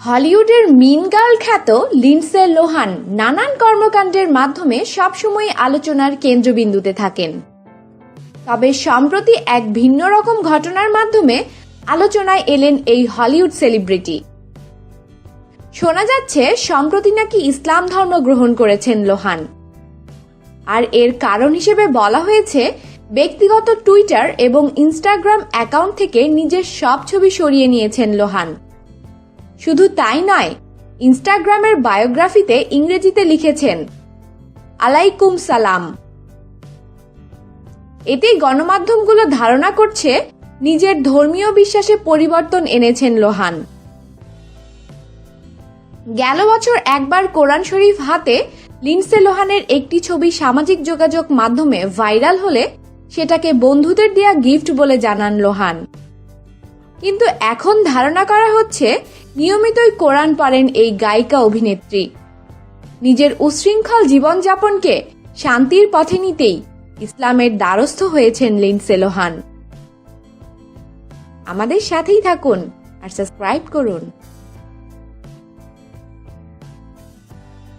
হলিউডের মিন গার্ল খ্যাত লিন্ডসে লোহান নানান কর্মকাণ্ডের মাধ্যমে সবসময় আলোচনার কেন্দ্রবিন্দুতে থাকেন। তবে সম্প্রতি এক ভিন্ন রকম ঘটনার মাধ্যমে আলোচনায় এলেন এই হলিউড সেলিব্রিটি। শোনা যাচ্ছে, সম্প্রতি নাকি ইসলাম ধর্ম গ্রহণ করেছেন লোহান। আর এর কারণ হিসেবে বলা হয়েছে, ব্যক্তিগত টুইটার এবং ইনস্টাগ্রাম অ্যাকাউন্ট থেকে নিজের সব ছবি সরিয়ে নিয়েছেন লোহান। শুধু তাই নয় ইনস্টাগ্রামের বায়োগ্রাফিতে ইংরেজিতে লিখেছেন, আলাইকুম সালাম। এতেই গণমাধ্যমগুলো ধারণা করছে, নিজের ধর্মীয় বিশ্বাসে পরিবর্তন এনেছেন লোহান। গেল বছর একবার কোরআন শরীফ হাতে লিন্সে লোহানের একটি ছবি সামাজিক যোগাযোগ মাধ্যমে ভাইরাল হলে সেটাকে বন্ধুদের দেয়া গিফট বলে জানান লোহান। কিন্তু এখন ধারণা করা হচ্ছে নিয়মিতই কোরআন পারেন এই গায়িকা অভিনেত্রী। নিজের উশৃঙ্খল জীবনযাপনকে শান্তির পথে নিতেই ইসলামের দ্বারস্থ হয়েছেন লিনসে লোহান। আমাদের সাথেই থাকুন আর সাবস্ক্রাইব করুন।